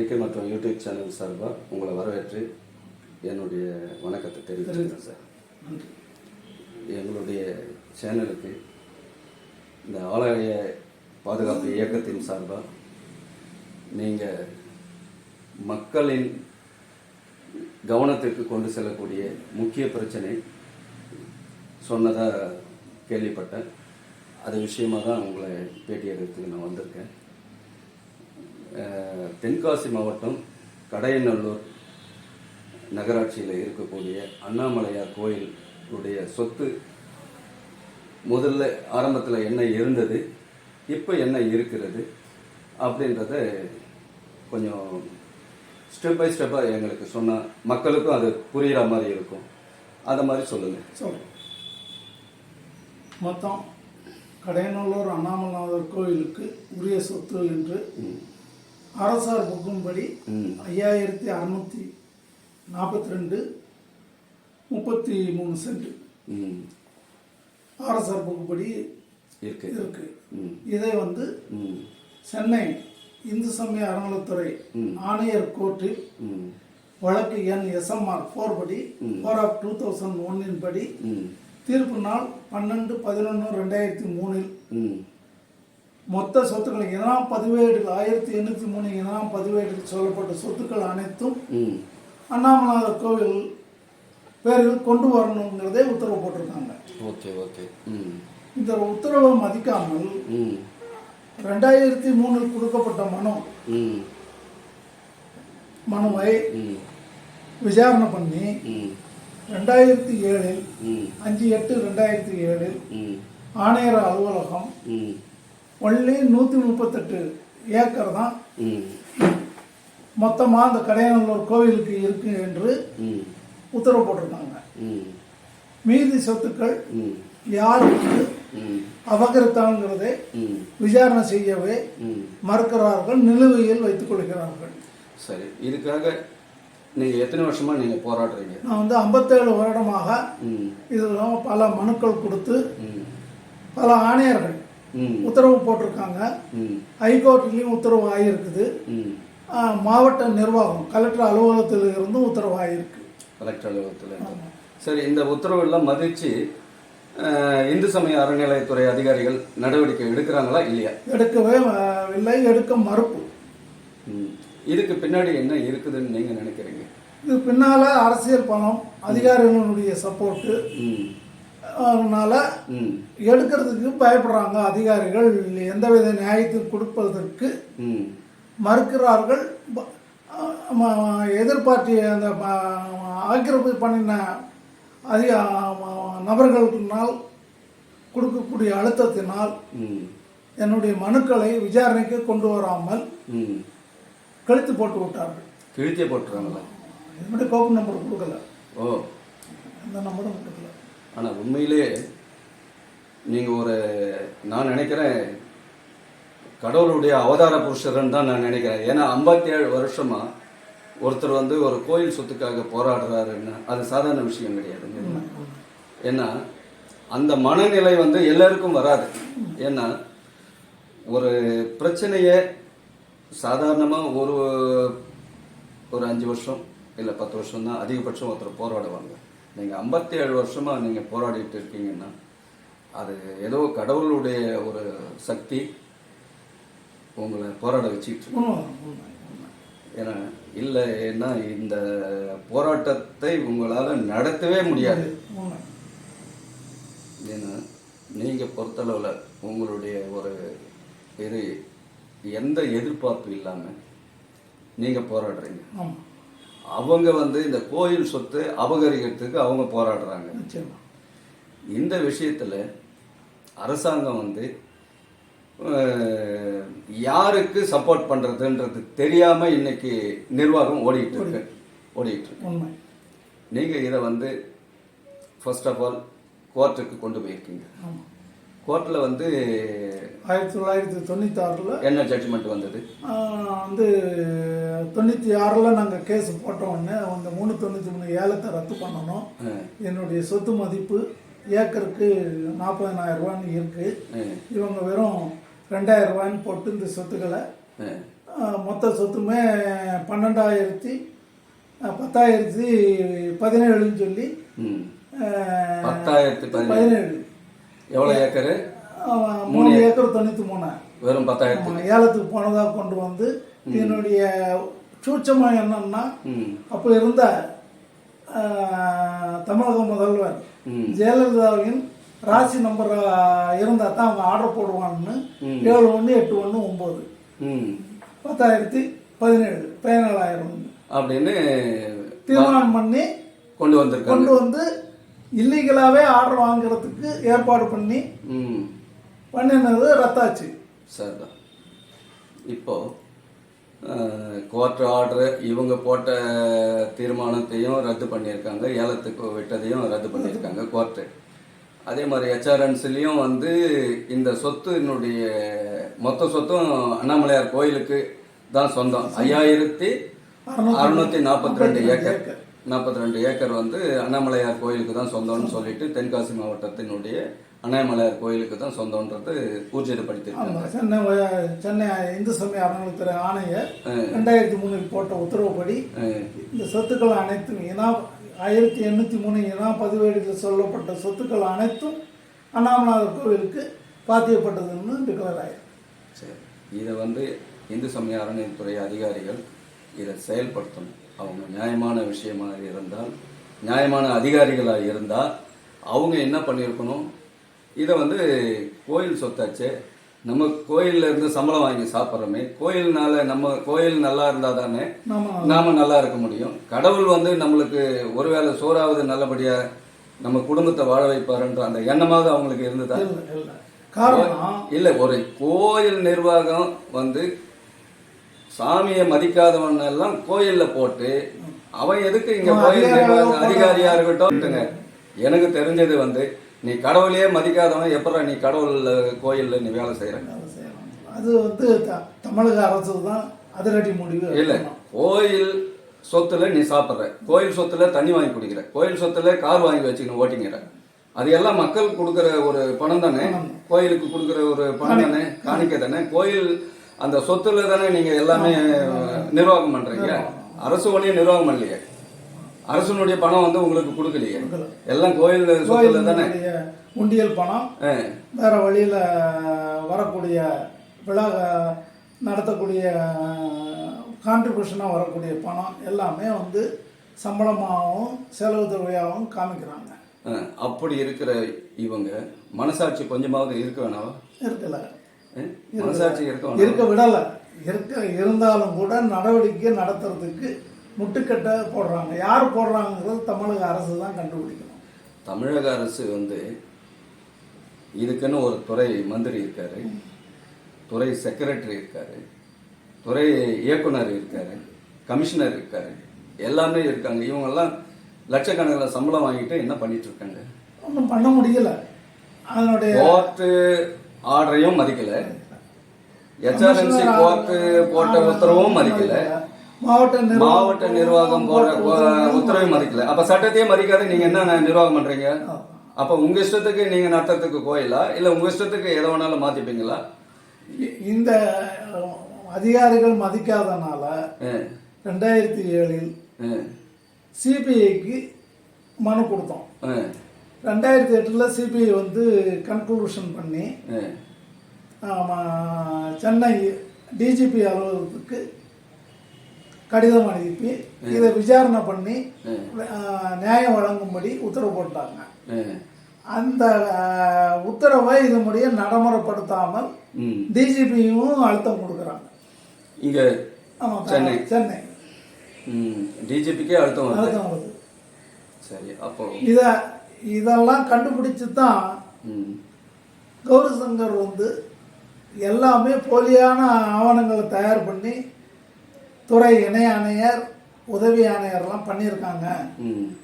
பத்திரிகை மற்றும் YouTube channel சார்பாக உங்களை வரவேற்று என்னுடைய வணக்கத்தை தெரிவிச்சுக்கிறேன் சார். எங்களுடைய சேனலுக்கு இந்த ஆலய பாதுகாப்பு இயக்கத்தின் சார்பாக நீங்கள் மக்களின் கவனத்திற்கு கொண்டு செல்லக்கூடிய முக்கிய பிரச்சனை சொன்னதாக கேள்விப்பட்டேன். அது விஷயமாக தான் உங்களை பேட்டி எடுக்கிறதுக்கு நான் வந்திருக்கேன். தென்காசி மாவட்டம் கடையநல்லூர் நகராட்சியில் இருக்கக்கூடிய அண்ணாமலையார் கோயிலுடைய சொத்து முதல்ல ஆரம்பத்தில் என்ன இருந்தது இப்போ என்ன இருக்கிறது அப்படின்றத கொஞ்சம் ஸ்டெப் பை ஸ்டெப்பாக எங்களுக்கு சொன்னால் மக்களுக்கும் அது புரிகிற மாதிரி இருக்கும். அதை மாதிரி சொல்லுங்கள் மொத்தம் கடையநல்லூர் அண்ணாமலைநாதர் கோயிலுக்கு உரிய சொத்து என்று அரசார் புக்கும்படி ஐயாயிரத்தி அறுநூத்தி நாற்பத்தி ரெண்டு முப்பத்தி மூணு சென்ட். அரசார் புக்குப்படி இருக்கு. இதை வந்து சென்னை இந்து சமய அறநிலைத்துறை. ஆணையர் கோர்ட்டில் வழக்கு எண் எஸ்எம்ஆர் ஃபோர் படி ஃபோர் ஆஃப் டூ தௌசண்ட் ஒன்னின் படி தீர்ப்பு நாள் பன்னெண்டு பதினொன்று ரெண்டாயிரத்தி மூணில் மொத்த சொத்துக்கள் இனாம் பதிவேடு ஆயிரத்தி எண்ணூற்றி மூணு இனாம் பதிவேடில் சொல்லப்பட்ட சொத்துக்கள் அனைத்தும் அண்ணாமலையார் கோவில் பேரில் கொண்டு வரணுங்கிறதே உத்தரவு போட்டிருக்காங்க. Okay okay. இந்த உத்தரவை மதிக்காமல் ரெண்டாயிரத்தி மூணில் கொடுக்கப்பட்ட மனு மனுவை விசாரணை பண்ணி ரெண்டாயிரத்தி ஏழில் அஞ்சு எட்டு ரெண்டாயிரத்தி ஏழில் ஆணையர் அலுவலகம் ஒன்லி நூற்றி முப்பத்தெட்டு ஏக்கர் தான். மொத்தமாக அந்த கடையநல்லூர் கோவிலுக்கு இருக்கு என்று உத்தரவு போட்டிருக்காங்க. மீதி சொத்துக்கள் யாருக்கு அபகரித்தாங்கிறதை விசாரணை செய்யவே மறுக்கிறார்கள் நிலுவையில் வைத்துக் கொள்கிறார்கள். சரி இதுக்காக நீங்கள் எத்தனை வருஷமா நீங்கள் போராடுறீங்க? நான் வந்து ஐம்பத்தேழு வருடமாக ம். இதில் பல மனுக்கள் கொடுத்து பல ஆணையர்கள் உத்தரவு போட்டிருக்காங்க. ஹைகோர்ட்லேயும் உத்தரவு ஆகியிருக்குது மாவட்ட நிர்வாகம் கலெக்டர் அலுவலகத்தில் இருந்தும் உத்தரவு ஆகியிருக்கு கலெக்டர் அலுவலகத்தில். சரி இந்த உத்தரவெல்லாம் மதித்து இந்து சமய அறநிலையத்துறை அதிகாரிகள் நடவடிக்கை எடுக்கிறாங்களா இல்லையா? எடுக்கவே இல்லை எடுக்க மறுப்பு. ம். இதுக்கு பின்னாடி என்ன இருக்குதுன்னு நீங்கள் நினைக்கிறீங்க? இது பின்னால அரசியல் பணம் அதிகாரிகளுடைய சப்போர்ட்டு ம். அதனால எடுக்கிறதுக்கு பயப்படுறாங்க அதிகாரிகள். எந்தவித நியாயத்தையும் கொடுப்பதற்கு மறுக்கிறார்கள். எதிர்பார்ட்டி அந்த ஆக்கிரமிப்பு பண்ணின அதிக நபர்களினால் கொடுக்கக்கூடிய அழுத்தத்தினால் என்னுடைய மனுக்களை விசாரணைக்கு கொண்டு வராமல் கழித்து போட்டு விட்டார்கள். கிழித்தே போட்டுறாங்களா? என்னுடைய கோப்பு நம்பர் கொடுக்கல. ஓ. எந்த நம்பரும் கொடுக்கல. ஆனால் உண்மையிலே நீங்கள் ஒரு நான் நினைக்கிறேன் கடவுளுடைய அவதார புருஷர்ன்னு தான் நான் நினைக்கிறேன். ஏன்னா ஐம்பத்தி ஏழு வருஷமா ஒருத்தர் வந்து ஒரு கோயில் சொத்துக்காக போராடுறாருன்னா அது சாதாரண விஷயம் கிடையாதுங்க ஏன்னா அந்த மனநிலை வந்து எல்லாருக்கும் வராது. ஏன்னா ஒரு பிரச்சனையை சாதாரணமாக ஒரு ஒரு அஞ்சு வருஷம் இல்லை பத்து வருஷம் தான் அதிகபட்சம் ஒருத்தர் போராடுவாங்க. நீங்கள் ஐம்பத்தி ஏழு வருஷமாக நீங்கள் போராடிட்டு இருக்கீங்கன்னா அது ஏதோ கடவுளுடைய ஒரு சக்தி உங்களை போராட வச்சுட்டு. ஏன்னா இல்லை ஏன்னா இந்த போராட்டத்தை உங்களால் நடத்தவே முடியாது. ஏன்னா நீங்கள் பொறுத்தளவில் உங்களுடைய ஒரு இது எந்த எதிர்பார்ப்பு இல்லாமல் நீங்கள் போராடுறீங்க ஆமா அவங்க வந்து இந்த கோயில் சொத்து அபகரிக்கிறதுக்கு அவங்க போராடுறாங்க. இந்த விஷயத்தில் அரசாங்கம் வந்து யாருக்கு சப்போர்ட் பண்ணுறதுன்றது தெரியாமல் இன்னைக்கு நிர்வாகம் ஓடிட்டு இருக்கு. ஓடிட்டு இருக்கு. நீங்கள் இதை வந்து ஃபர்ஸ்ட் ஆஃப் ஆல் கோர்ட்டுக்கு கொண்டு போயிருக்கீங்க. ஆமா. கோர்ட்டில் வந்து ஆயிரத்தி தொள்ளாயிரத்தி தொண்ணூற்றி ஆறில் என்ன ஜட்ஜ்மெண்ட் வந்தது? வந்து தொண்ணூற்றி ஆறில் நாங்கள் கேஸ் போட்ட உடனே அந்த மூணு தொண்ணூற்றி மூணு ஏலத்தை ரத்து பண்ணணும். என்னுடைய சொத்து மதிப்பு ஏக்கருக்கு நாற்பதனாயிரம் ரூபான்னு இருக்கு. அஹ், இவங்க வெறும் ரெண்டாயிரம் ரூபாய்ன்னு போட்டு இந்த சொத்துக்களை மொத்த சொத்துமே பன்னெண்டாயிரத்தி பத்தாயிரத்தி பதினேழுன்னு சொல்லி பத்தாயிரத்தி பதினேழு. எவ்வளோ ஏக்கரு? மூணு ஏக்கர். தொண்ணூற்றி மூணு. வெறும் பத்தாயிரத்தி. ஏலத்துக்கு போனதாக கொண்டு வந்து இதனுடைய சூட்சமாக என்னன்னா அப்போ இருந்த தமிழக முதல்வர். ஜெயலலிதாவின் ராசி நம்பர் இருந்தால் தான் அவங்க ஆர்டர் போடுவான்னு. ஏழு ஒன்று எட்டு ஒன்று ஒம்பது. பத்தாயிரத்தி பதினேழு பதினேழாயிரம் அப்படின்னு தீர்மானம் பண்ணி கொண்டு வந்திருக்காங்க. கொண்டு வந்து இல்லீகலாகவே ஆர்டர் வாங்குறதுக்கு ஏற்பாடு பண்ணி பண்ணினது ரத்தாச்சு. சரிதான் இப்போ கோர்ட் ஆர்டர் இவங்க போட்ட தீர்மானத்தையும் ரத்து பண்ணியிருக்காங்க ஏலத்துக்கு விட்டதையும் ரத்து பண்ணியிருக்காங்க கோர்ட்டு அதே மாதிரி ஹெச்ஆர்என்சிலையும் வந்து இந்த சொத்தினுடைய மொத்த சொத்தும் அண்ணாமலையார் கோயிலுக்கு தான் சொந்தம். ஐயாயிரத்தி அறுநூத்தி நாற்பத்தி ரெண்டு ஏக்கர். நாற்பத்தி ரெண்டு ஏக்கர் வந்து அண்ணாமலையார் கோயிலுக்கு தான் சொந்தம்னு சொல்லிட்டு தென்காசி மாவட்டத்தினுடைய அண்ணாமலையார் கோயிலுக்கு தான் சொந்தம்ன்றது ஊர்ஜிதப்படுத்தியிருக்காங்க. ஆமாம் சென்னை சென்னை இந்து சமய அறநிலைத்துறை ஆணையர் ரெண்டாயிரத்தி மூணில் போட்ட உத்தரவுப்படி இந்த சொத்துக்கள் அனைத்தும் இனா ஆயிரத்தி எண்ணூற்றி மூணு இனா பதிவேடுகளில் சொல்லப்பட்ட சொத்துக்கள் அனைத்தும் அண்ணாமநாதர் கோவிலுக்கு பாத்தியப்பட்டதுன்னு டிக்ளேர் ஆயிருக்கு. சரி இதை வந்து இந்து சமய அறநிலையத்துறை அதிகாரிகள் இதை செயல்படுத்தணும். அவங்க நியாயமான விஷயமாக இருந்தால் நியாயமான அதிகாரிகளாக இருந்தால் அவங்க என்ன பண்ணியிருக்கணும்? இதை வந்து கோயில் சொத்தாச்சே. நம்ம கோயில்ல இருந்து சம்பளம் வாங்கி சாப்பிட்றோமே கோயில்னால நம்ம கோயில் நல்லா இருந்தால் தானே நாம நல்லா இருக்க முடியும். கடவுள் வந்து நம்மளுக்கு ஒருவேளை சோறாவது நல்லபடியா நம்ம குடும்பத்தை வாழ வைப்பாருன்ற அந்த எண்ணமாவது அவங்களுக்கு இருந்ததா? இல்ல ஒரு கோயில் நிர்வாகம் வந்து சாமியை மதிக்காதவன் எல்லாம் கோயில்ல போட்டு அவன் எதுக்கு இங்க கோயில் அதிகாரியா இருக்கட்டும். எனக்கு தெரிஞ்சது வந்து நீ கடவுளையே மதிக்காதவன் எப்படா நீ கடவுள் கோயில்ல நீ வேலை செய்யற அதை வந்து தமிழக அரசு தான் அதிரடி முடிவு. இல்ல. கோயில் சொத்துல நீ சாப்பிடுற. கோயில் சொத்துல தண்ணி வாங்கி குடிக்கிற. கோயில் சொத்துல கார் வாங்கி வச்சுக்கணும் ஓட்டிங்கிற அது எல்லாம் மக்கள் கொடுக்கிற ஒரு பணம் தானே? கோயிலுக்கு கொடுக்கிற ஒரு பணம் தானே? காணிக்கை தானே? கோயில் அந்த சொத்துல தானே நீங்க எல்லாமே நிர்வாகம் பண்றீங்க? அரசு ஒன்றையும் நிர்வாகம் பண்ணலையே? அரசனுடைய பணம் வந்து உங்களுக்கு கொடுக்கலையே? எல்லாம் கோயில் சொத்துல தானே? உண்டியல் பணம். வேற வழியில வரக்கூடிய விழா நடத்தக்கூடிய கான்ட்ரிபியூஷனாக வரக்கூடிய பணம் எல்லாமே வந்து சம்பளமாகவும் செலவு தொகையாகவும் காமிக்கிறாங்க. அப்படி இருக்கிற இவங்க மனசாட்சி கொஞ்சமாவது இருக்க வேணாவா? இருக்கல? மனசாட்சி இருக்க இருக்க விடலை. இருக்க இருந்தாலும் கூட நடவடிக்கை நடத்துறதுக்கு முட்டுக்கட்டை போடுறாங்க. யார் போடுறாங்கிறது தமிழக அரசு தான் கண்டுபிடிக்கணும். தமிழக அரசு வந்து இதுக்குன்னு ஒரு துறை மந்திரி இருக்காரு. துறை செக்ரட்டரி இருக்காரு. துறை இயக்குனர் இருக்காரு. கமிஷனர் இருக்காரு. எல்லாமே இருக்காங்க. இவங்கெல்லாம் லட்சக்கணக்கில் சம்பளம் வாங்கிட்டு என்ன பண்ணிட்டு இருக்காங்க? ஒன்றும் பண்ண முடியல. அதனுடைய கோர்ட்டு ஆர்டரையும் மதிக்கல. ஹெச்ஆர்என்சி கோர்ட்டு போட்ட உத்தரவும் மதிக்கல. மாவட்ட மாவட்ட நிர்வாகம் போட்ட கோ- உத்தரவையும் மதிக்கல. அப்ப சட்டத்தையே மதிக்காத நீங்க என்ன நிர்வாகம் பண்றீங்க? அப்ப உங்க இஷ்டத்துக்கு நீங்க நடத்துறதுக்கு கோயிலா? இல்ல உங்க இஷ்டத்துக்கு எதை வேணாலும் மாத்திப்பீங்களா? இந்த அதிகாரிகள் மதிக்காதனால ரெண்டாயிரத்தி ஏழில் சிபிஐக்கு மனு கொடுத்தோம். ரெண்டாயிரத்தி எட்டில் சிபிஐ வந்து கன்க்ளூஷன் பண்ணி சென்னை டிஜிபி அலுவலகத்துக்கு கடிதம் அனுப்பி இதை விசாரணை பண்ணி நியாயம் வழங்கும்படி உத்தரவு போட்டாங்க. அந்த உத்தரவை இது முடிய நடைமுறைப்படுத்தாமல். டிஜிபியும் அழுத்தம் கொடுக்குறாங்க. இங்க ஆமாம் சென்னை. சென்னை. டிஜிபிக்கே அழுத்தம் அழுத்தம் வருது. சரி அப்போ இதை இதெல்லாம் கண்டுபிடிச்சு தான் ம், கௌரி சங்கர் வந்து எல்லாமே போலியான ஆவணங்களை தயார் பண்ணி துறை இணை ஆணையர் உதவி ஆணையர்லாம் பண்ணியிருக்காங்க.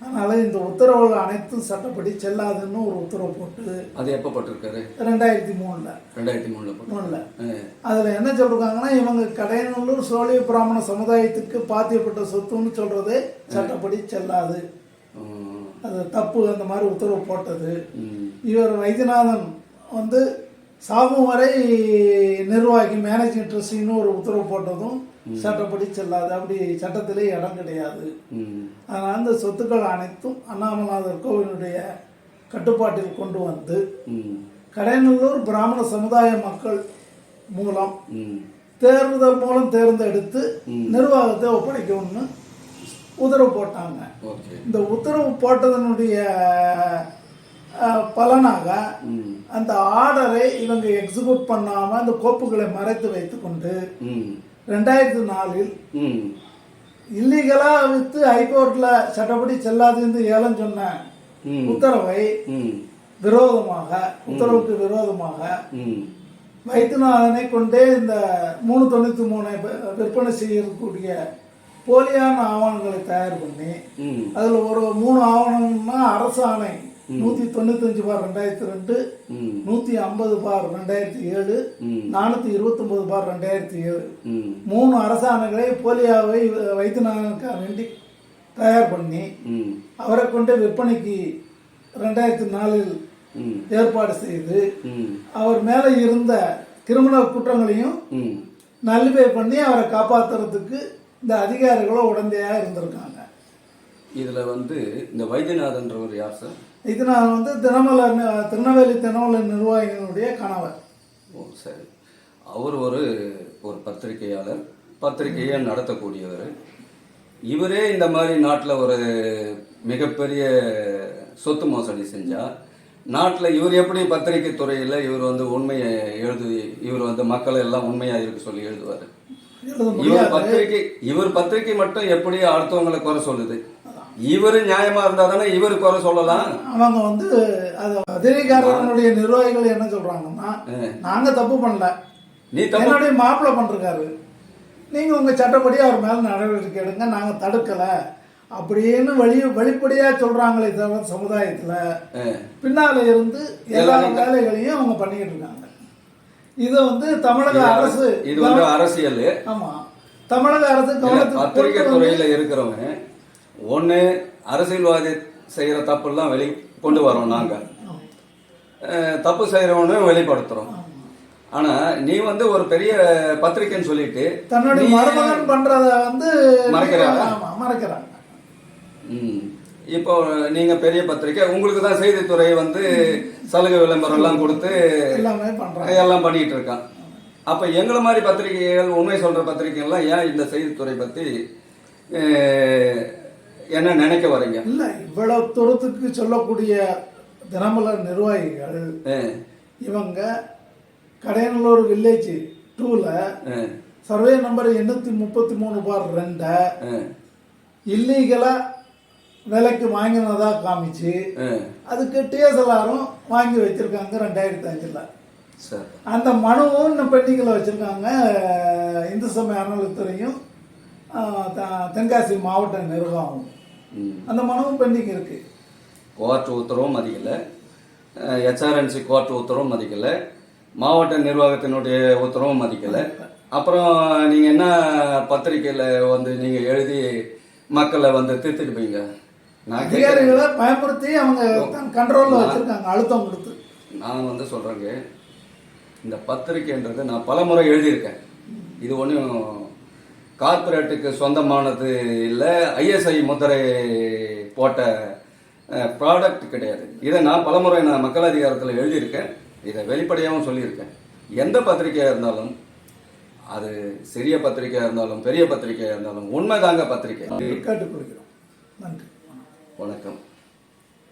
அதனால இந்த உத்தரவுகள் அனைத்தும் சட்டப்படி செல்லாதுன்னு ஒரு உத்தரவு போட்டு அது எப்போ போட்டிருக்காரு? ரெண்டாயிரத்தி மூணில். ரெண்டாயிரத்தி மூணுல மூணில். அதில் என்ன சொல்றாங்கன்னா இவங்க கடையநல்லூர் சோழிய பிராமண சமுதாயத்துக்கு பாத்தியப்பட்ட சொத்துன்னு சொல்றது சட்டப்படி செல்லாது. அது தப்பு அந்த மாதிரி உத்தரவு போட்டது. இவர் வைத்தியநாதன் வந்து சாகும் வரை நிர்வாகி மேனேஜிங் ட்ரஸ்டின்னு ஒரு உத்தரவு போட்டதும் சட்டப்படி செல்லாது. அப்படி சட்டத்திலே இடம் கிடையாது. அதனால் அந்த சொத்துக்கள் அனைத்தும் அண்ணாமநாதர் கோவிலுடைய கட்டுப்பாட்டில் கொண்டு வந்து ம். கடைநல்லூர் பிராமண சமுதாய மக்கள் மூலம் தேர்தல் மூலம் தேர்ந்தெடுத்து. நிர்வாகத்தை ஒப்படைக்கணும்னு உத்தரவு போட்டாங்க. ஓகே. இந்த உத்தரவு போட்டதனுடைய பலனாக அந்த ஆர்டரை இவங்க எக்ஸிக்யூட் பண்ணாம அந்த கோப்புகளை மறைத்து வைத்துக்கொண்டு ம். ரெண்டாயிரத்தி நாலில் இல்லீகலா வித்து ஹைகோர்ட்ல சட்டப்படி செல்லாதுன்னு ஏலம் சொன்ன உத்தரவை விரோதமாக உத்தரவுக்கு விரோதமாக வைத்தியநாதனை கொண்டே இந்த மூணு தொண்ணூற்றி மூணை விற்பனை செய்யக்கூடிய போலியான ஆவணங்களை தயார் பண்ணி அதில் ஒரு மூணு ஆவணம்னா அரசாணை நூற்றி தொண்ணூத்தஞ்சு பார் ரெண்டாயிரத்தி ரெண்டு நூற்றி ஐம்பது பார் ரெண்டாயிரத்தி ஏழு ம். நானூற்றி இருபத்தொம்பது பார் ரெண்டாயிரத்தி ஏழு. மூணு அரசாணைகளை போலியாவை வைத்தியநாதனுக்காக வேண்டி தயார் பண்ணி அவரை கொண்டு விற்பனைக்கு ரெண்டாயிரத்தி நாலில் ஏற்பாடு செய்து அவர் மேலே இருந்த கிரிமினல் குற்றங்களையும் நல்லிபை பண்ணி அவரை காப்பாத்துறதுக்கு இந்த அதிகாரிகளும் உடந்தையாக இருந்திருக்காங்க. இதில் வந்து இந்த வைத்தியநாதன்றவர் யார் சார்? இது நான் வந்து தினமலை திருநெல்வேலி தினமலை நிர்வாகிகளுடைய கணவர். ஓ சரி. அவர் ஒரு ஒரு பத்திரிகையாளர் பத்திரிகையை நடத்தக்கூடியவர். இவரே இந்த மாதிரி நாட்டில் ஒரு மிகப்பெரிய சொத்து மோசடி செஞ்சா நாட்டில் இவர் எப்படி பத்திரிகை துறையில் இவர் வந்து உண்மையை எழுது இவர் வந்து மக்களை எல்லாம் உண்மையாக இருக்க சொல்லி எழுதுவார்? எழுத இவர் பத்திரிகை இவர் பத்திரிகை மட்டும் எப்படி அடுத்தவங்களை குறை சொல்லுது? இவர் நியாயமா இருந்தா தானே இவர் குறை சொல்லலாம் அவங்க வந்து அது அதிகாரிகளுடைய நிர்வாகிகள் என்ன சொல்றாங்கன்னா நாங்க தப்பு பண்ணல. நீ தப்பு என்னுடைய மாப்பிள்ளை பண்ணிருக்காரு நீங்க உங்க சட்டப்படி அவர் மேல நடவடிக்கை எடுங்க நாங்க தடுக்கல. அப்படின்னு வெளி வெளிப்படையா சொல்றாங்களே தவிர சமுதாயத்துல பின்னால இருந்து எல்லா வேலைகளையும் அவங்க பண்ணிக்கிட்டு இருக்காங்க. இதை வந்து தமிழக அரசு இது வந்து அரசியல். ஆமா. தமிழக அரசு பத்திரிகை துறையில இருக்கிறவங்க ஒண்ணு அரசியல்வாதி செய்யற தப்பெல்லாம் வெளி கொண்டு வரோம் நாங்க. தப்பு செய்யறவனும் வெளிப்படுத்துறோம். ஆனா நீ வந்து ஒரு பெரிய பத்திரிக்கைன்னு சொல்லிட்டு தன்னுடைய மருமகன் பண்றத வந்து மறைக்கிறாங்க. மறைக்கிறாங்க. ம். இப்போ நீங்க பெரிய பத்திரிக்கை உங்களுக்கு தான் செய்தித்துறை வந்து சலுகை விளம்பரம் எல்லாம் கொடுத்து எல்லாமே பண்ணிட்டு இருக்கான். அப்ப எங்களை மாதிரி பத்திரிகைகள் உண்மை சொல்ற பத்திரிகைகள்லாம் ஏன் இந்த செய்தித்துறை பத்தி என்ன நினைக்க வரீங்க? இல்ல இவ்வளவு தூரத்துக்கு சொல்லக்கூடிய தினமலர் நிர்வாகிகள் இவங்க கடையனல்லூர் வில்லேஜ் டூல சர்வே நம்பர் எண்ணூத்தி முப்பத்தி மூணு பார் ரெண்டை இல்லீகலா விலைக்கு வாங்கினதா காமிச்சு. அதுக்கு டிஎஸ்எல்ஆரும் வாங்கி வச்சிருக்காங்க ரெண்டாயிரத்தி அஞ்சுல சரி. அந்த மனுவும் இன்னும் பெண்டிங்கில் வச்சுருக்காங்க. இந்து சமய அறநிலைத்துறையும் தென்காசி மாவட்ட நிர்வாகம் ம். அந்த மனுவும் பெண்டிங் இருக்கு. கோர்ட் உத்தரவும் மதிக்கல. ஹெச்ஆர்என்சி கோர்ட் உத்தரவும் மதிக்கல. மாவட்ட நிர்வாகத்தினுடைய உத்தரவும் மதிக்கல. அப்புறம் நீங்க என்ன பத்திரிக்கையில வந்து நீங்க எழுதி மக்களை வந்து திருத்திருப்பீங்க. அதிகாரிகளை பயமுறுத்தி அவங்க கண்ட்ரோலில் வச்சிருக்காங்க அழுத்தம் கொடுத்து. நான் வந்து சொல்றேங்க இந்த பத்திரிக்கைன்றது நான் பலமுறை எழுதியிருக்கேன். இது ஒன்றும் கார்ப்பரேட்டுக்கு சொந்தமானது இல்லை ஐஎஸ்ஐ முத்திரை போட்ட ப்ராடக்ட் கிடையாது. இதை நான் பலமுறை நான் மக்கள் அதிகாரத்தில் எழுதியிருக்கேன். இதை வெளிப்படையாகவும் சொல்லியிருக்கேன். எந்த பத்திரிக்கையாக இருந்தாலும் அது சிறிய பத்திரிக்கையாக இருந்தாலும் பெரிய பத்திரிக்கையாக இருந்தாலும் உண்மைதாங்க பத்திரிக்கை நன்றி. வணக்கம்.